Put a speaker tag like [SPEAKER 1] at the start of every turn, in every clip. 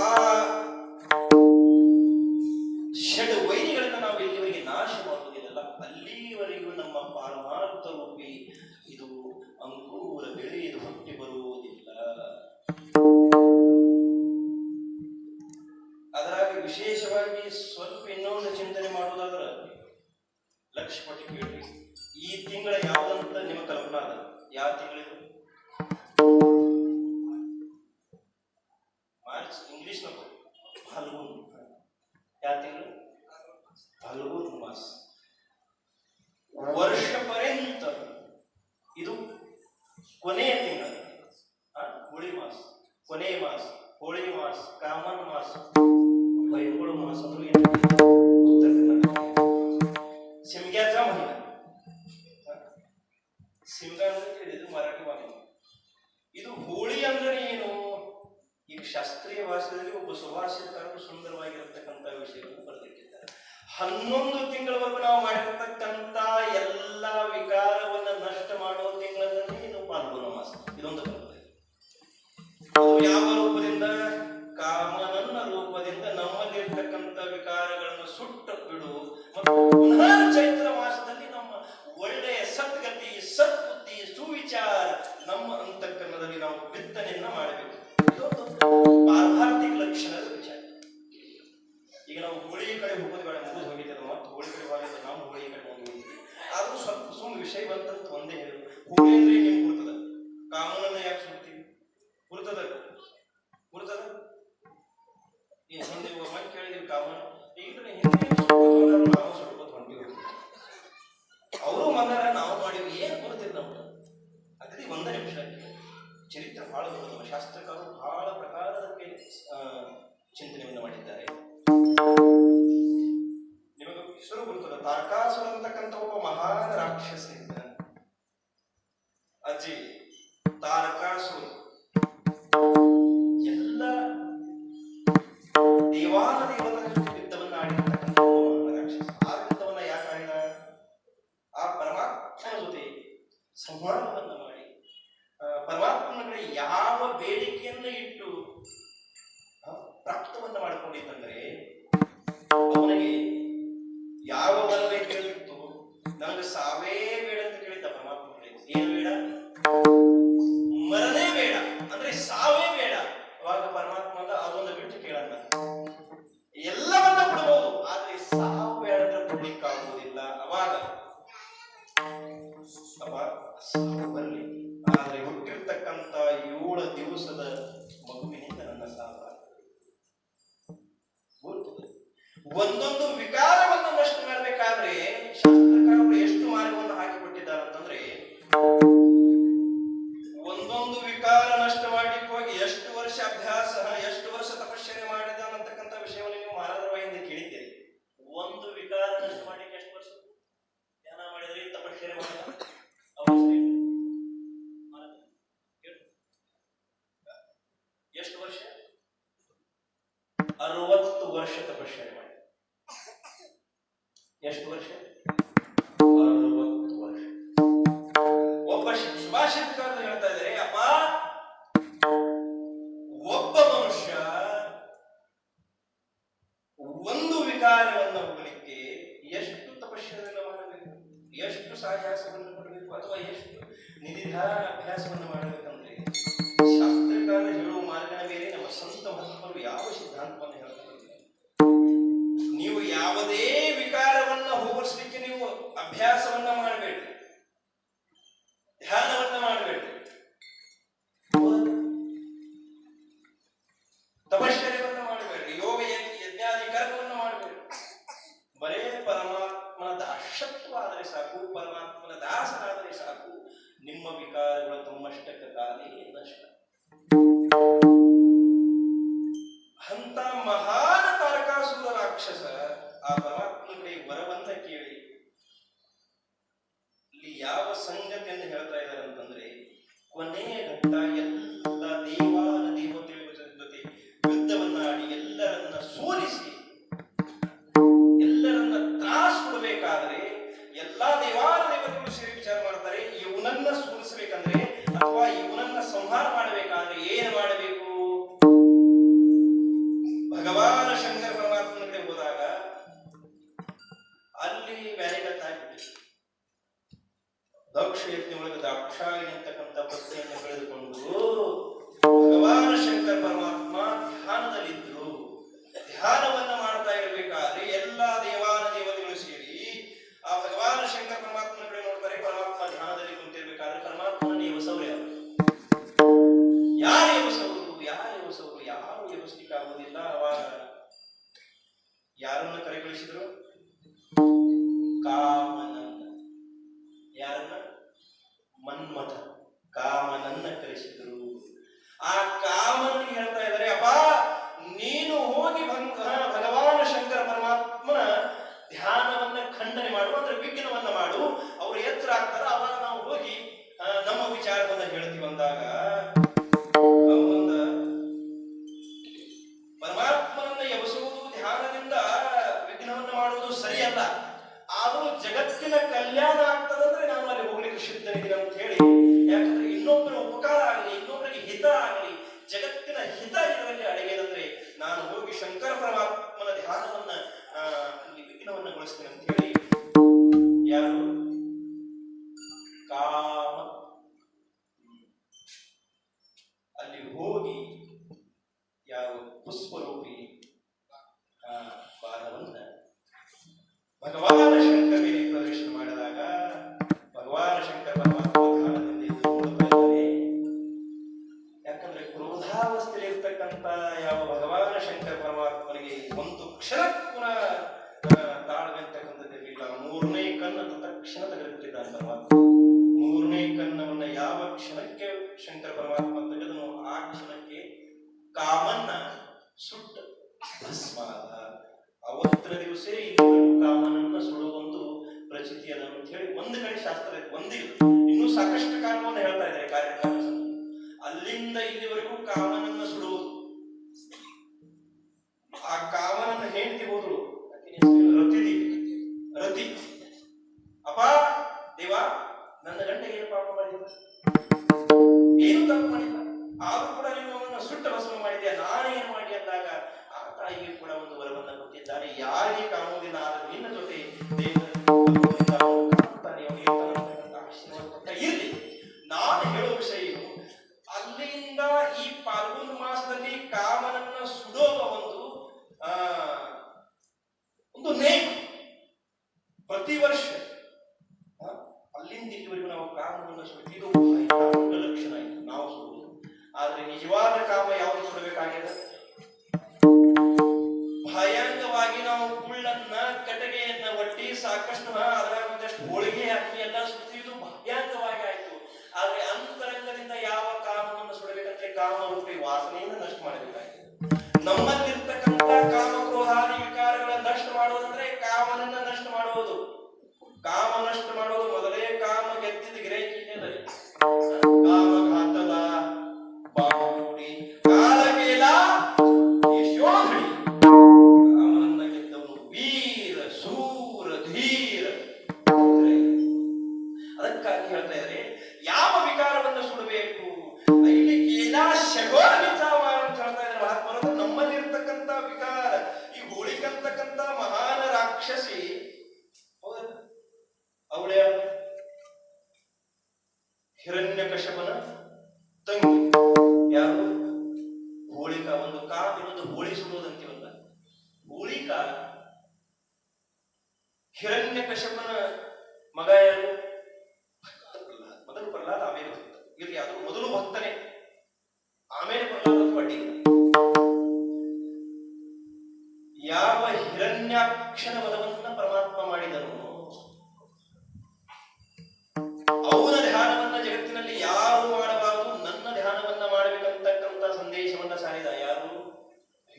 [SPEAKER 1] lá. ವಾಪಸ್. ವರ್ಷ ಪರ್ಯಂತ ಇದು ಕೊನೆಯ ತಿಂಗಳು. ಹುಳಿ ಮಾಸ. ಕೊನೆಯ ಮಾಸ, ಹೋಳಿ ಮಾಸ ಕಾಮನ್ ಮಾಸ ಬೈಗುಳ ಮಾಸ. in Hindi were one carrier common, the Indian Hindi ಸಂವಾದವನ್ನು ಮಾಡಿ ಪರಮಾತ್ಮನಿಗೆ ಯಾವ ಬೇಡಿಕೆಯನ್ನು ಇಟ್ಟು ಪ್ರಾಪ್ತವನ್ನು ಮಾಡಿಕೊಂಡಿತ್ತಂದರೆ ಅವನಿಗೆ ಒಂದೊಂದು ವಿಕಾರವನ್ನು ನಷ್ಟ ಮಾಡಬೇಕಾದ್ರೆ ಶಾಸ್ತ್ರಕಾರರು ಎಷ್ಟು ಮಾರ್ಗವನ್ನು ಹಾಕಿಕೊಟ್ಟಿದ್ದಾರೆ ಅಂತಂದ್ರೆ, ಒಂದೊಂದು ವಿಕಾರ ನಷ್ಟ ಮಾಡ್ಲಿಕ್ಕೆ ಹೋಗಿ ಎಷ್ಟು ವರ್ಷ ಅಭ್ಯಾಸ, ಎಷ್ಟು ವರ್ಷ ತಪಶ್ಚರ್ಯ ಮಾಡಿದ ಅನ್ನತಕ್ಕಂಥ ವಿಷಯವನ್ನು ನೀವು ಮಹಾರಾಜರ ಬಾಯಿಂದ ಕೇಳಿದ್ದೀರಿ. ಒಂದು ವಿಕಾರ ನಷ್ಟ ಮಾಡ್ಲಿಕ್ಕೆ ಎಷ್ಟು ವರ್ಷ? ಧ್ಯಾನ ಮಾಡಿದ್ರಿ, ತಪಶ್ಚರ್ಯ ಮಾಡಿದ ಎಷ್ಟು ವರ್ಷ? ಅರವತ್ತು ವರ್ಷ ತಪಶ್ಚರ್ಯ ಮಾಡಿ ಎಷ್ಟು ವರ್ಷ? ವರ್ಷ. ಒಬ್ಬ ಸುಭಾಷಿತ ಶ್ರವಣ ಮಾಡಿ ಯಾವ Thank you. आपल्या हिरण्यकशपन तंगी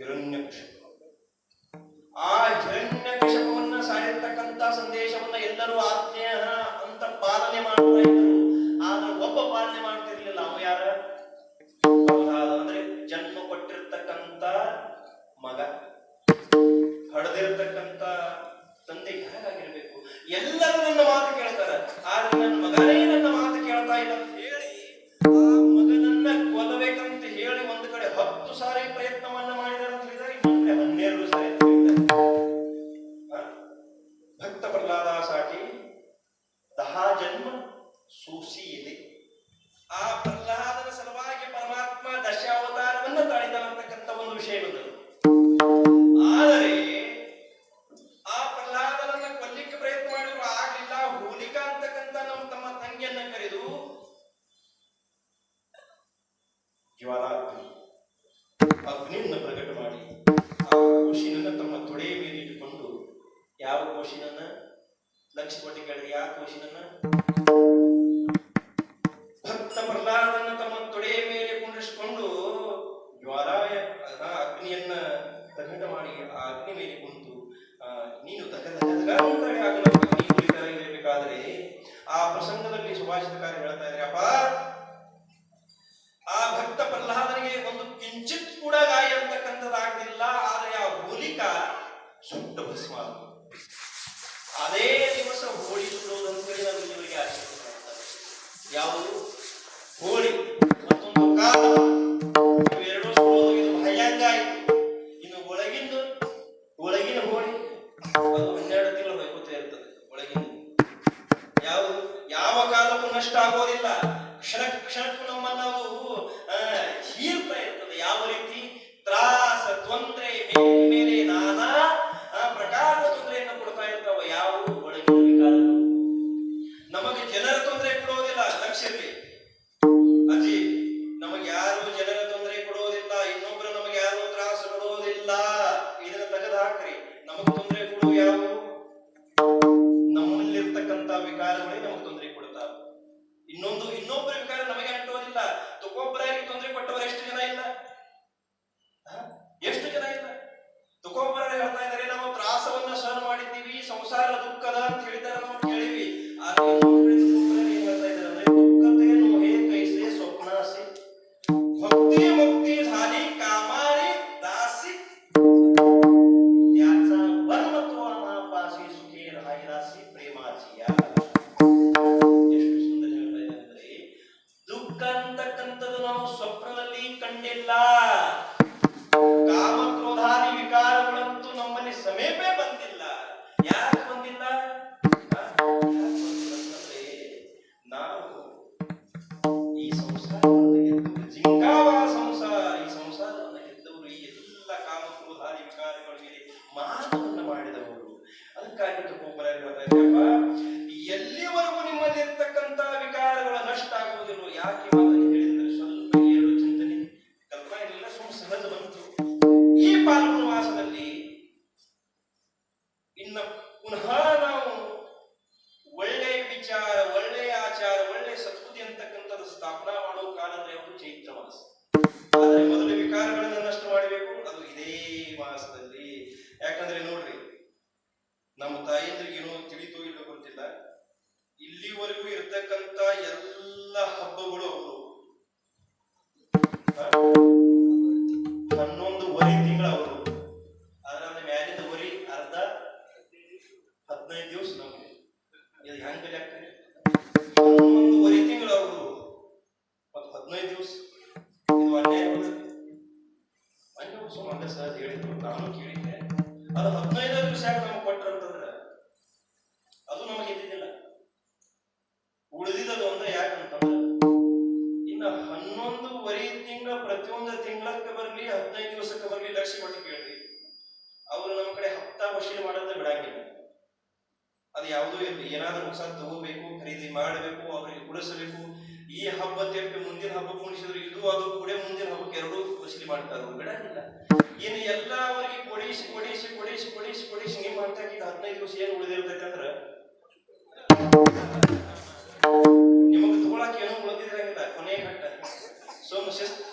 [SPEAKER 1] ಹಿರಣ್ಯಕಶಿಪು ಆ ಹಿರಣ್ಯಕಶಪವನ್ನ ಸಾರಿರ್ತಕ್ಕಂತ ಸಂದೇಶವನ್ನ ಎಲ್ಲರೂ ಆತ್ಮೀಯ ಅಂತ ಪಾಲನೆ ಮಾಡ್ತಾ ಇದ್ರು. ಒಬ್ಬ ಪಾಲನೆ ಮಾಡ್ತಿರ್ಲಿಲ್ಲ ಅವ ಯಾರ? ಅಂದ್ರೆ ಜನ್ಮ ಕೊಟ್ಟಿರ್ತಕ್ಕಂತ ಮಗ. ಹಡದಿರ್ತಕ್ಕಂತ ತಂದೆ ಹೇಗಾಗಿರ್ಬೇಕು ಎಲ್ಲರೂ ನನ್ನ ಮಾತು ಕೇಳ್ತಾರ. ಆದ್ರೆ ನನ್ನ ಮಗನೇ ಇರತಕ್ಕಂಥದ್ದು ನಾವು ಸ್ವಪ್ನದಲ್ಲಿ ಕಂಡಿಲ್ಲ. palo. ಹದಿನೈದು ದಿವಸ ಹೇಳಿದ್ರು ನಾನು ಕೇಳಿದ್ದೆ. ಅದು ಹದಿನೈದು ದಿವಸ ಯಾಕೆ ನಮ್ಗೆ ಕೊಟ್ಟರು ಅಂತಂದ್ರೆ? ಪ್ರಸಾದ ತಗೋಬೇಕು ಖರೀದಿ ಮಾಡಬೇಕು, ಅವರಿಗೆ ಉಳಿಸಬೇಕು. ಈ ಹಬ್ಬ ತೆಪ್ಪಿ ಮುಂದಿನ ಹಬ್ಬ ಉಣಿಸಿದ್ರೆ ಇದು ಅದು ಕೂಡ ಮುಂದಿನ ಹಬ್ಬಕ್ಕೆ ಎರಡು ವಸೂಲಿ ಮಾಡ್ತಾರೆ ಬಿಡಂಗಿಲ್ಲ ಇನ್ನು ಎಲ್ಲ ಅವರಿಗೆ ಕೊಡಿಸಿ ಕೊಡಿಸಿ ಕೊಡಿಸಿ ಕೊಡಿಸಿ ಕೊಡಿಸಿ ನಿಮ್ಮ ಹಂತಕ್ಕೆ ಹದಿನೈದು ದಿವಸ ಏನು ಉಳಿದಿರ್ಬೇಕಂದ್ರೆ ನಿಮಗೆ ತಗೊಳಕ್ ಏನೋ ಉಳಿದಿರಂಗಿಲ್ಲ ಕೊನೆ ಘಟ್ಟ. ಸೋಮ ಶಿಸ್ತು.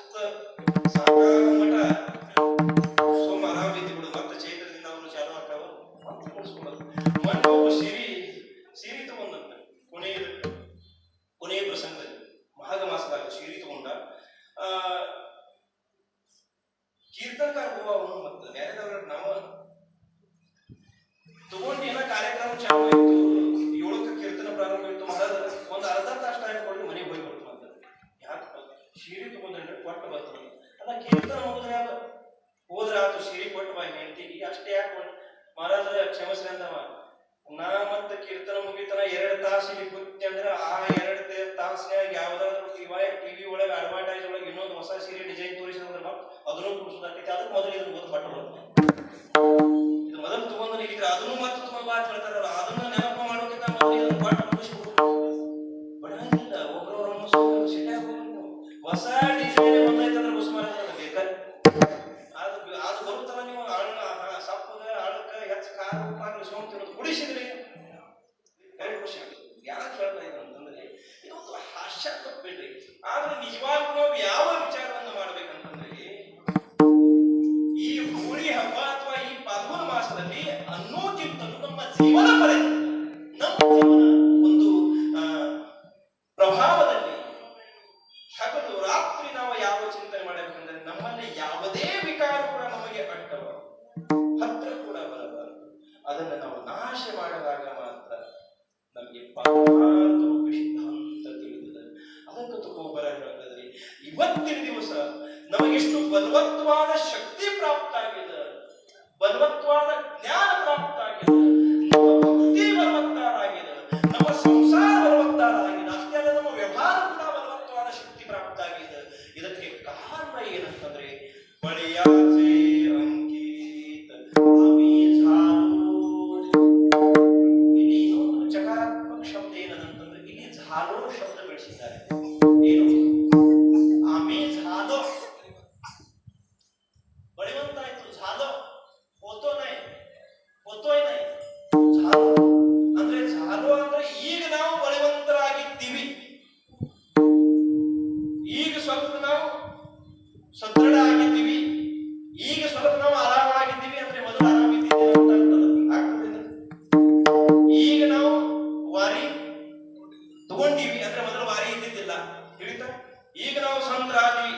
[SPEAKER 1] கொடுத்துருக்காரு அதுக்கு முதலீடு போது மட்டும் ಭಾರತವು ಅಂತ ಅದಕ್ಕೆ ಇವತ್ತಿನ ದಿವಸ ನಮಗೆಷ್ಟು ಬಲವತ್ವಾದ ಶಕ್ತಿ ಪ್ರಾಪ್ತ ಆಗಿದೆ ಬಲವತ್ವಾದ ತಿಳಿತಾ ಈಗ ನಾವು ಸಂಕ್ರಾಂತಿ